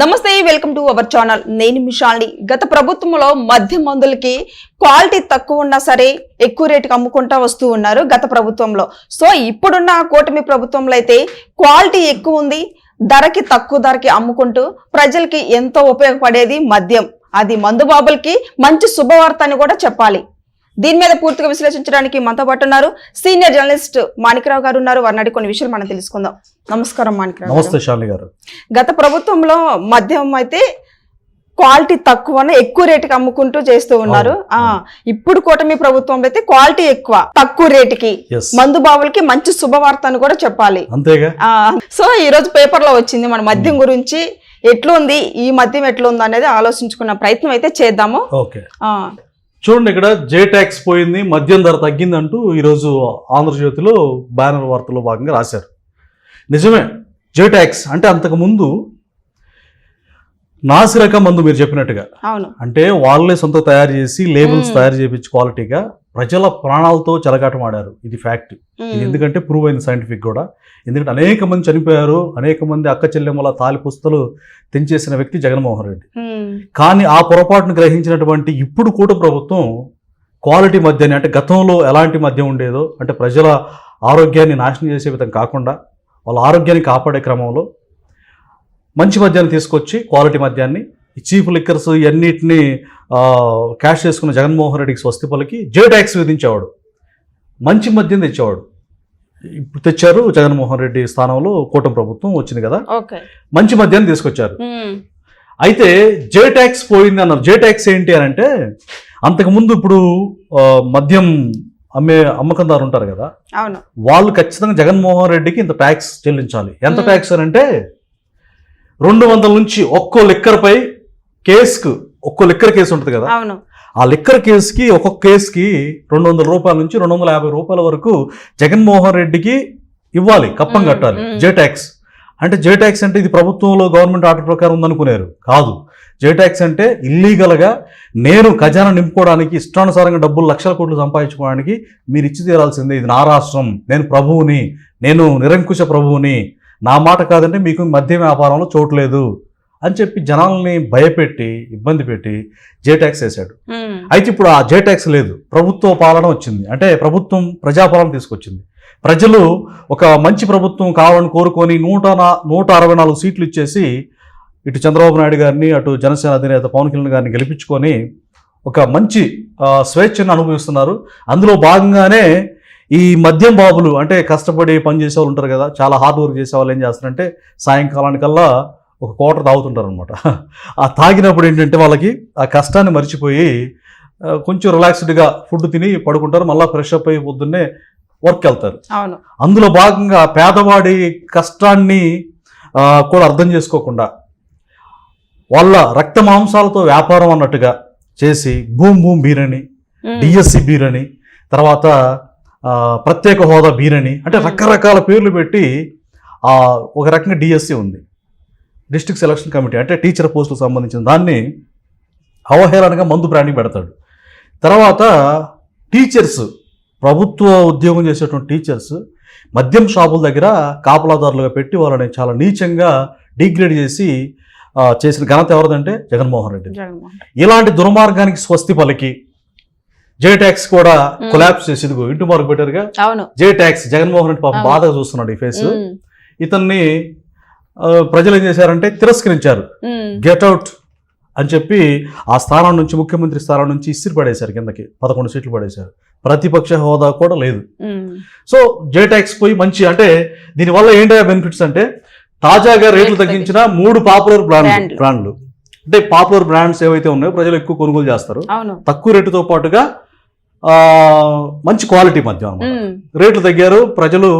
నమస్తే welcome to our channel. నేను మిషాల్ని. గత ప్రభుత్వంలో మద్య మందులకి క్వాలిటీ తక్కువ ఉన్నా సరే ఎక్కువ రేటుకి అమ్ముకుంటా వస్తూ ఉన్నారు గత ప్రభుత్వంలో. సో ఇప్పుడున్న కూటమి ప్రభుత్వంలో అయితే క్వాలిటీ ఎక్కువ ఉంది ధరకి తక్కువ ధరకి అమ్ముకుంటూ ప్రజలకి ఎంతో ఉపయోగపడేది మద్యం. అది మందుబాబులకి మంచి శుభవార్త అని కూడా చెప్పాలి. దీని మీద పూర్తిగా విశ్లేషించడానికి మనతో పాటు ఉన్నారు సీనియర్ జర్నలిస్ట్ మాణికరావు గారు ఉన్నారు. వారిని కొన్ని విషయాలు మనం తెలుసుకుందాం. నమస్కారం మాణికరావు గారు. నమస్తే శాలిని గారు. గత ప్రభుత్వంలో మద్యం అయితే క్వాలిటీ తక్కువనే ఎక్కువ రేటుకి అమ్ముకుంటూ చేస్తూ ఉన్నారు. ఆ. ఇప్పుడు కూటమి ప్రభుత్వంలో అయితే క్వాలిటీ ఎక్కువ తక్కువ రేటుకి మందు బావులకి మంచి శుభవార్త అని కూడా చెప్పాలి. అంతేగా? సో ఈ రోజు పేపర్లో వచ్చింది మన మద్యం గురించి ఎట్లుంది ఈ మద్యం ఎట్లుంది అనేది ఆలోచించుకున్న ప్రయత్నం అయితే చేద్దాము. చూడండి ఇక్కడ జే ట్యాక్స్ పోయింది మద్యం ధర తగ్గిందంటూ ఈరోజు ఆంధ్రజ్యోతిలో బ్యానర్ వార్తలో భాగంగా రాశారు. నిజమే జే ట్యాక్స్ అంటే అంతకు ముందు నాసిరకం మందు మీరు చెప్పినట్టుగా అవును అంటే వాళ్ళే సొంత తయారు చేసి లేబుల్స్. తయారు చేయించి క్వాలిటీగా ప్రజల ప్రాణాలతో చెలగాటం ఆడారు ఇది ఫ్యాక్ట్ ఇది. ఎందుకంటే ప్రూవ్ అయింది సైంటిఫిక్ కూడా ఎందుకంటే అనేక మంది చనిపోయారు అనేక మంది అక్క చెల్లెమ్మల తాలి పుస్తలు తెంచేసిన వ్యక్తి జగన్మోహన్ రెడ్డి. కానీ ఆ పొరపాటును గ్రహించినటువంటి ఇప్పుడు కూడా ప్రభుత్వం క్వాలిటీ మద్యాన్ని అంటే గతంలో ఎలాంటి మద్యం ఉండేదో అంటే ప్రజల ఆరోగ్యాన్ని నాశనం చేసే విధంగా కాకుండా వాళ్ళ ఆరోగ్యాన్ని కాపాడే క్రమంలో మంచి మద్యాన్ని తీసుకొచ్చి క్వాలిటీ మద్యాన్ని ఈ చీఫ్ లిక్కర్స్ ఇవన్నిటిని క్యాష్ చేసుకున్న జగన్మోహన్ రెడ్డికి స్వస్తి పలికి జే ట్యాక్స్ విధించేవాడు. మంచి మద్యం తెచ్చేవాడు. ఇప్పుడు తెచ్చారు జగన్మోహన్ రెడ్డి స్థానంలో కూటమి ప్రభుత్వం వచ్చింది కదా. మంచి మద్యాన్ని తీసుకొచ్చారు. అయితే జే ట్యాక్స్ పోయింది అన్నారు. జే ట్యాక్స్ ఏంటి అని అంటే అంతకుముందు ఇప్పుడు మద్యం అమ్మే అమ్మకందారు ఉంటారు కదా. వాళ్ళు ఖచ్చితంగా జగన్మోహన్ రెడ్డికి ఇంత ట్యాక్స్ చెల్లించాలి. ఎంత. ట్యాక్స్ అని అంటే రెండు వందల నుంచి ఒక్కో లిక్కర్పై కేసుకు ఒక్కో లిక్కర్ కేసు ఉంటుంది కదా? అవును. ఆ లిక్కర్ కేసుకి ఒక్కొక్క కేసుకి రెండు వందల రూపాయల నుంచి రెండు వందల యాభై రూపాయల వరకు జగన్మోహన్ రెడ్డికి ఇవ్వాలి కప్పం కట్టాలి. J tax. అంటే జే ట్యాక్స్ అంటే ఇది ప్రభుత్వంలో గవర్నమెంట్ ఆర్డర్ ప్రకారం ఉందనుకునేరు. కాదు. జే ట్యాక్స్ అంటే ఇల్లీగల్గా నేను ఖజానా నింపుకోవడానికి ఇష్టానుసారంగా డబ్బులు లక్షల కోట్లు సంపాదించుకోవడానికి మీరు ఇచ్చి తీరాల్సిందే. ఇది నా రాష్ట్రం. నేను ప్రభువుని. నేను నిరంకుశ ప్రభువుని. నా మాట కాదంటే మీకు మద్య వ్యాపారంలో చోటు లేదు అని చెప్పి జనాల్ని భయపెట్టి ఇబ్బంది పెట్టి జే ట్యాక్స్ వేశాడు. అయితే ఇప్పుడు ఆ జే ట్యాక్స్ లేదు. ప్రభుత్వ పాలన వచ్చింది. అంటే ప్రభుత్వం ప్రజాపాలన తీసుకొచ్చింది. ప్రజలు ఒక మంచి ప్రభుత్వం కావాలని కోరుకొని నూట నా- నూట అరవై నాలుగు సీట్లు ఇచ్చేసి ఇటు చంద్రబాబు నాయుడు గారిని అటు జనసేన అధినేత పవన్ కళ్యాణ్ గారిని గెలిపించుకొని ఒక మంచి స్వేచ్ఛను అనుభవిస్తున్నారు. అందులో భాగంగానే ఈ మద్యం బాబులు అంటే కష్టపడి పని చేసే వాళ్ళు ఉంటారు కదా చాలా హార్డ్ వర్క్ చేసే వాళ్ళు ఏం చేస్తారంటే సాయంకాలానికల్లా ఒక కోటర్ తాగుతుంటారు అనమాట ఆ తాగినప్పుడు ఏంటంటే వాళ్ళకి ఆ కష్టాన్ని మర్చిపోయి కొంచెం రిలాక్స్డ్గా ఫుడ్ తిని పడుకుంటారు మళ్ళీ ఫ్రెష్ అప్ అయి పొద్దున్నే వర్క్ వెళ్తారు. అందులో భాగంగా పేదవాడి కష్టాన్ని కూడా అర్థం చేసుకోకుండా వాళ్ళ రక్త మాంసాలతో వ్యాపారం అన్నట్టుగా చేసి భూమ్ భూమ్ బీరని. డిఎస్సి బీరని తర్వాత ప్రత్యేక హోదా బీరని అంటే. రకరకాల పేర్లు పెట్టి ఆ, ఒక రకంగా డిఎస్సి ఉంది. డిస్ట్రిక్ట్ సెలక్షన్ కమిటీ అంటే టీచర్ పోస్టులకు సంబంధించిన దాన్ని అవహేళనగా మందు బ్రాండింగ్ పెడతాడు. తర్వాత టీచర్స్ ప్రభుత్వ ఉద్యోగం చేసేటువంటి టీచర్స్ మద్యం షాపుల దగ్గర కాపలాదారులుగా పెట్టి వాళ్ళని చాలా నీచంగా డిగ్రేడ్ చేసి చేసిన ఘనత ఎవరిదంటే జగన్మోహన్ రెడ్డి. ఇలాంటి దుర్మార్గానికి స్వస్తి పలికి జే ట్యాక్స్ కూడా మ్మ్. కొలాప్స్ చేసి ఇదిగో ఇంటి మార్కు పెట్టారుగా జే ట్యాక్స్ జగన్మోహన్ రెడ్డి పాపం. బాధగా చూస్తున్నాడు ఈ ఫేస్. ఇతన్ని ప్రజలు ఏం చేశారంటే తిరస్కరించారు ఉమ్. గెట్ అవుట్ అని చెప్పి ఆ స్థానం నుంచి ముఖ్యమంత్రి స్థానం నుంచి ఇస్త్రీ పడేశారు కిందకి పదకొండు సీట్లు పడేశారు ప్రతిపక్ష హోదా కూడా లేదు. సో జే ట్యాక్స్ పోయి మంచి అంటే దీనివల్ల ఏంటో బెనిఫిట్స్ అంటే తాజాగా రేట్లు తగ్గించిన మూడు పాపులర్ బ్రాండ్ బ్రాండ్లు. అంటే పాపులర్ బ్రాండ్స్ ఏవైతే ఉన్నాయో ప్రజలు ఎక్కువ కొనుగోలు చేస్తారు తక్కువ రేటుతో పాటుగా మంచి క్వాలిటీ మద్యం అన్నమాట. ఉమ్. రేట్లు తగ్గారు ప్రజలు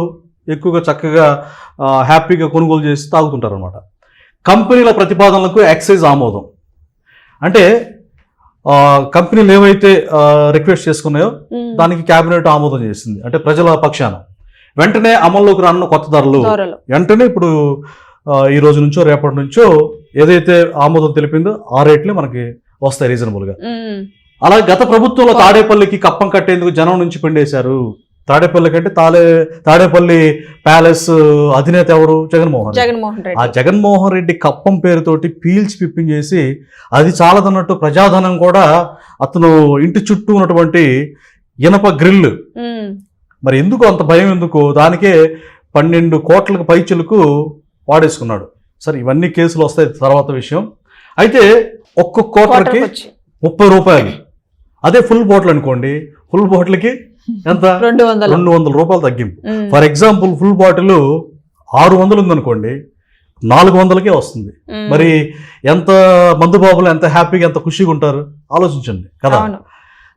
ఎక్కువగా చక్కగా హ్యాపీగా కొనుగోలు చేసి తాగుతుంటారు అనమాట కంపెనీల ప్రతిపాదనలకు ఎక్సైజ్ ఆమోదం. అంటే కంపెనీలు ఏవైతే రిక్వెస్ట్ చేసుకున్నాయో. దానికి కేబినెట్ ఆమోదం చేసింది. అంటే ప్రజల పక్షాన. వెంటనే అమల్లోకి రానున్న కొత్త ధరలు. వెంటనే ఇప్పుడు ఈ రోజు నుంచో రేపటి నుంచో ఏదైతే ఆమోదం తెలిపిందో ఆ రేట్లే మనకి వస్తాయి రీజనబుల్గా. ఉమ్. అలా గత ప్రభుత్వంలో తాడేపల్లికి కప్పం కట్టేందుకు జనం నుంచి పిండేశారు. తాడేపల్లి కంటే తాలే తాడేపల్లి ప్యాలెస్ అధినేత ఎవరు? జగన్మోహన్ రెడ్డి. జగన్మోహన్ ఆ రెడ్డి జగన్మోహన్ రెడ్డి కప్పం పేరుతోటి పీల్చి పిప్పించేసి అది చాలదన్నట్టు ప్రజాధనం కూడా అతను ఇంటి చుట్టూ ఉన్నటువంటి ఇనప గ్రిల్ మరి ఎందుకు అంత భయం ఎందుకు? దానికే పన్నెండు కోట్లకు పైచులకు వాడేసుకున్నాడు. సరే ఇవన్నీ కేసులు వస్తాయి తర్వాత విషయం. అయితే ఒక్కొక్క కోట్లకి ముప్పై రూపాయలు. అదే ఫుల్ బాటిల్ అనుకోండి ఫుల్ బాటిల్కి ఎంత? రెండు వందలు. రెండు వందల రూపాయలు తగ్గింపు. ఫర్ ఎగ్జాంపుల్ ఫుల్ బాటిల్ ఆరు వందలు ఉందనుకోండి నాలుగు వందలకే వస్తుంది. మరి ఎంత మందు బాబులు ఎంత హ్యాపీగా ఎంత ఖుషిగా ఉంటారు? ఆలోచించండి కదా?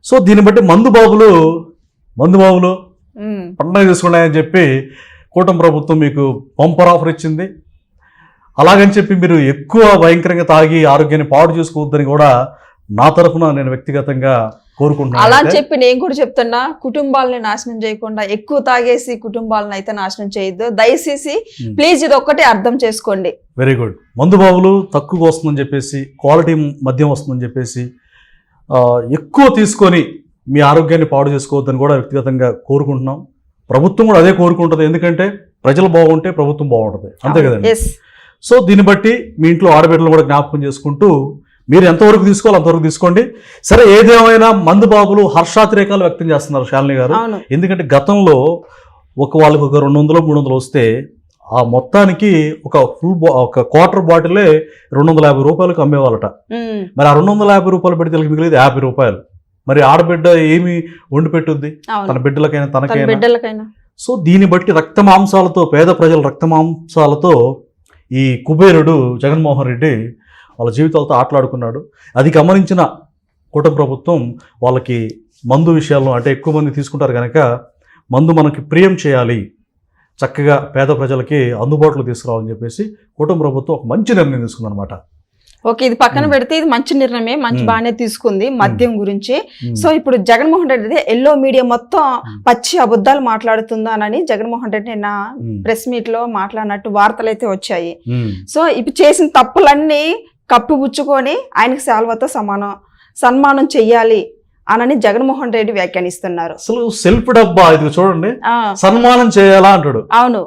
సో దీన్ని బట్టి మందు బాబులు మందు బాబులు పండగ చేసుకున్నాయని చెప్పి కూటమి ప్రభుత్వం మీకు బంపర్ ఆఫర్ ఇచ్చింది. అలాగని చెప్పి మీరు ఎక్కువ భయంకరంగా తాగి ఆరోగ్యాన్ని పాడు చేసుకోవద్దని కూడా నా తరఫున నేను వ్యక్తిగతంగా అలా కోరుకుంటున్నాను అని చెప్పి నేను కూడా చెప్తున్నా కుటుంబాలని నాశనం చేయకుండా ఎక్కువ తాగేసి కుటుంబాలను అయితే నాశనం చేయొద్దు. దయచేసి Hmm. ప్లీజ్ ఇది ఒక్కటే అర్థం చేసుకోండి. వెరీ గుడ్ మందు బాబులు తక్కువ వస్తుందని చెప్పేసి క్వాలిటీ మద్యం వస్తుందని చెప్పేసి ఎక్కువ తీసుకొని మీ ఆరోగ్యాన్ని పాడు చేసుకోవద్దని కూడా వ్యక్తిగతంగా కోరుకుంటున్నాం. ప్రభుత్వం కూడా అదే కోరుకుంటుంది. ఎందుకంటే ప్రజలు బాగుంటే ప్రభుత్వం బాగుంటుంది. అంతే కదండి? సో దీన్ని బట్టి మీ ఇంట్లో ఆడబిడ్డలు కూడా జ్ఞాపకం చేసుకుంటూ మీరు ఎంతవరకు తీసుకోవాలి అంతవరకు తీసుకోండి. సరే ఏదేమైనా మందు బాబులు హర్షాతిరేకాలు వ్యక్తం చేస్తున్నారు శాలిని గారు. ఎందుకంటే గతంలో ఒక వాళ్ళకి ఒక రెండు వందలు మూడు వందలు వస్తే ఆ మొత్తానికి ఒక ఫుల్ బా ఒక క్వార్టర్ బాటిలే రెండు వందల యాభై రూపాయలకు అమ్మేవాళ్ళట. మరి ఆ రెండు వందల యాభై రూపాయలు పెడితే మిగిలేదు యాభై రూపాయలు. మరి ఆడబిడ్డ ఏమి వండి పెట్టుద్ది? తన బిడ్డలకైనా తన తనకైనా సో దీన్ని బట్టి రక్త మాంసాలతో పేద ప్రజల రక్త మాంసాలతో ఈ కుబేరుడు జగన్మోహన్ రెడ్డి వాళ్ళ జీవితాలతో ఆటలాడుకున్నాడు అది గమనించిన కూటమి ప్రభుత్వం వాళ్ళకి మందు విషయాల్లో అంటే ఎక్కువ మంది తీసుకుంటారు కనుక మందు మనకి ప్రియం చేయాలి చక్కగా పేద ప్రజలకి అందుబాటులో తీసుకురావాలని చెప్పేసి కూటమి ప్రభుత్వం ఒక మంచి నిర్ణయం తీసుకుందనమాట ఓకే ఇది పక్కన. పెడితే ఇది మంచి నిర్ణయమే మంచి. బాగానే తీసుకుంది మద్యం గురించి. సో ఇప్పుడు జగన్మోహన్ రెడ్డి ఎల్లో మీడియా మొత్తం. పచ్చి అబద్ధాలు మాట్లాడుతుందానని జగన్మోహన్ రెడ్డి నిన్న. ప్రెస్ మీట్లో మాట్లాడినట్టు వార్తలు అయితే వచ్చాయి. సో ఇప్పుడు చేసిన తప్పులన్నీ కప్పిపుచ్చుకొని ఆయనకి శాల్వతో సమానం సన్మానం చెయ్యాలి అనని జగన్మోహన్ రెడ్డి వ్యాఖ్యానిస్తున్నారు. అసలు సెల్ఫ్ డబ్బా ఇది చూడండి. సన్మానం చేయాలా అంటాడు. అవును.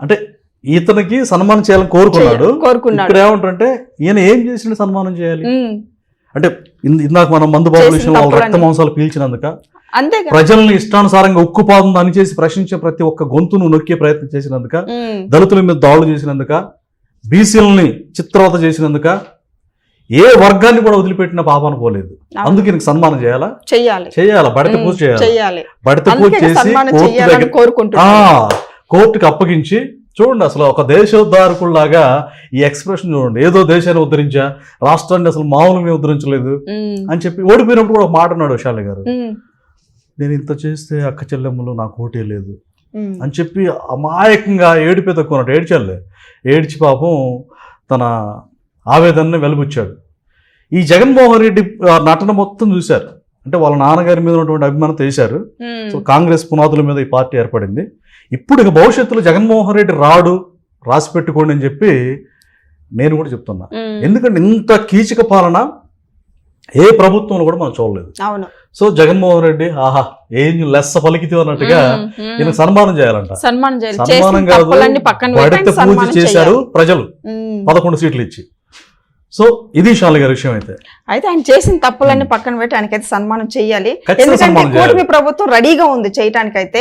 అంటే ఇతనికి సన్మానం చేయాలని కోరుకున్నాడు. కోరుకున్నాడు. ఇక్కడ ఏమంటారంటే ఈయన ఏం చేసిన సన్మానం చేయాలి? అంటే ఇందాక మనం మందు బాబుల చేసిన విషయంలో వాళ్ళ. రక్త మాంసాలు పీల్చినందుక ప్రజల్ని ఇష్టానుసారంగా ఉక్కుపాదం అని చేసి ప్రశ్నించే ప్రతి ఒక్క గొంతును నొక్కే ప్రయత్నం చేసినందుక దళితుల మీద దాడులు చేసినందుక బీసీలని చిత్రవత చేసినందుక ఏ వర్గాన్ని కూడా వదిలిపెట్టిన పాపాన పోలేదు. అందుకే ఈయనకి సన్మానం చేయాలా? చెయ్యాలి. చేయాలా బడిత ఉమ్, పూజ చేయాలి? బడిత పూజ చేసి కోర్టుకి అప్పగించి చూడండి అసలు ఒక దేశోద్ధారకుల్లాగా ఈ ఎక్స్ప్రెషన్ చూడండి. ఏదో దేశాన్ని ఉద్ధరించా? రాష్ట్రాన్ని అసలు మామూలుగా ఉద్ధరించలేదు అని చెప్పి ఓడిపోయినప్పుడు కూడా ఒక మాట అన్నాడు విశాలి గారు. నేను ఇంత చేస్తే అక్క చెల్లెమ్మలు నాకు ఓటే లేదు. అని చెప్పి అమాయకంగా ఏడిపే తక్కువ ఏడ్చాలే ఏడ్చి పాపం తన ఆవేదనని వెలుబుచ్చాడు. ఈ జగన్మోహన్ రెడ్డి ఆ, నటన మొత్తం చూశారు. అంటే వాళ్ళ నాన్నగారి మీద ఉన్నటువంటి అభిమానం చేశారు ఉమ్, సో కాంగ్రెస్ పునాదుల మీద ఈ పార్టీ ఏర్పడింది. ఇప్పుడు ఇక భవిష్యత్తులో జగన్మోహన్ రెడ్డి రాడు రాసి పెట్టుకోండి అని చెప్పి నేను కూడా చెప్తున్నా. ఎందుకంటే ఇంత కీచక పాలన ఏ ప్రభుత్వంలో కూడా మనం చూడలేదు. అవును. సో జగన్మోహన్ రెడ్డి ఆహా ఏం లెస్స పలికితే అన్నట్టుగా. ఈయన సన్మానం చేయాలంట సన్మానం చేయాలి సన్మానం చేసిన కాదు పూజ చేశారు. ప్రజలు. పదకొండు సీట్లు ఇచ్చి సో ఇది గారి విషయం అయితే. అయితే ఆయన చేసిన తప్పులన్నీ పక్కన పెట్టి ఆయనకైతే సన్మానం చేయాలి. ఎందుకంటే కూటమి ప్రభుత్వం రెడీగా ఉంది కేసులు అయితే,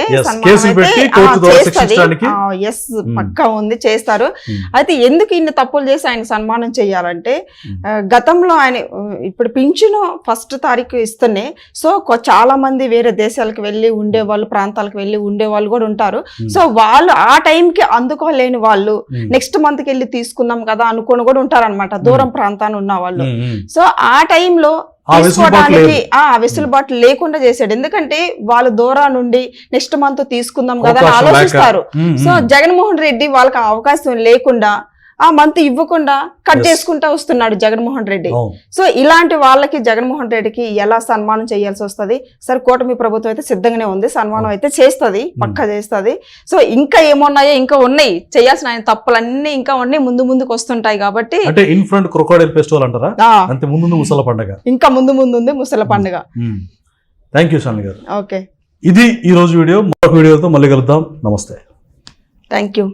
ఎస్ పక్కా ఉంది చేస్తారు. Hmm. అయితే ఎందుకు ఇన్ని తప్పులు చేసి ఆయన సన్మానం చేయాలంటే Hmm. గతంలో ఆయన ఇప్పుడు పింఛను ఫస్ట్ తారీఖు ఇస్తేనే సో చాలా మంది వేరే దేశాలకు వెళ్ళి ఉండేవాళ్ళు ప్రాంతాలకు వెళ్ళి ఉండేవాళ్ళు కూడా ఉంటారు. Hmm. సో వాళ్ళు ఆ టైంకి అందుకోలేని వాళ్ళు. నెక్స్ట్ మంత్కి వెళ్ళి తీసుకుందాం కదా అనుకొని కూడా ఉంటారన్నమాట. దూరం ప్రాంతాన్ని ఉన్న వాళ్ళు. సో ఆ టైంలో తీసుకోవడానికి. ఆ వెసులుబాటు లేకుండా చేశాడు ఎందుకంటే వాళ్ళు దూరం నుండి నెక్స్ట్ మంత్ తీసుకుందాం కదా. ఆలోచిస్తారు సో. జగన్మోహన్ రెడ్డి వాళ్ళకి అవకాశం లేకుండా ఆ మంత్ ఇవ్వకుండా కట్. చేసుకుంటా వస్తున్నాడు జగన్మోహన్ రెడ్డి. సో ఇలాంటి వాళ్ళకి జగన్మోహన్ రెడ్డికి ఎలా సన్మానం చేయాల్సి వస్తది? సరే కూటమి ప్రభుత్వం అయితే సిద్ధంగానే ఉంది సన్మానం అయితే చేస్తది పక్కా చేస్తది. సో ఇంకా ఏమున్నాయో ఇంకా ఉన్నాయి చేయాల్సిన ఆయన తప్పులన్నీ ఇంకా ఉన్నాయి ముందు ముందుకు వస్తుంటాయి కాబట్టి అంటే ఇన్ ఫ్రంట్ క్రొకోడైల్ ఫెస్టివల్ అంటారా? అంతే ముందు ముసల పండగ. ఇంకా ముందు ముందు ఉంది ముసల పండుగ. థ్యాంక్ యూ శాలి గారు. ఓకే. ఇది ఈరోజు వీడియో మరొక వీడియోతో మళ్ళీ కలుద్దాం. నమస్తే. Thank you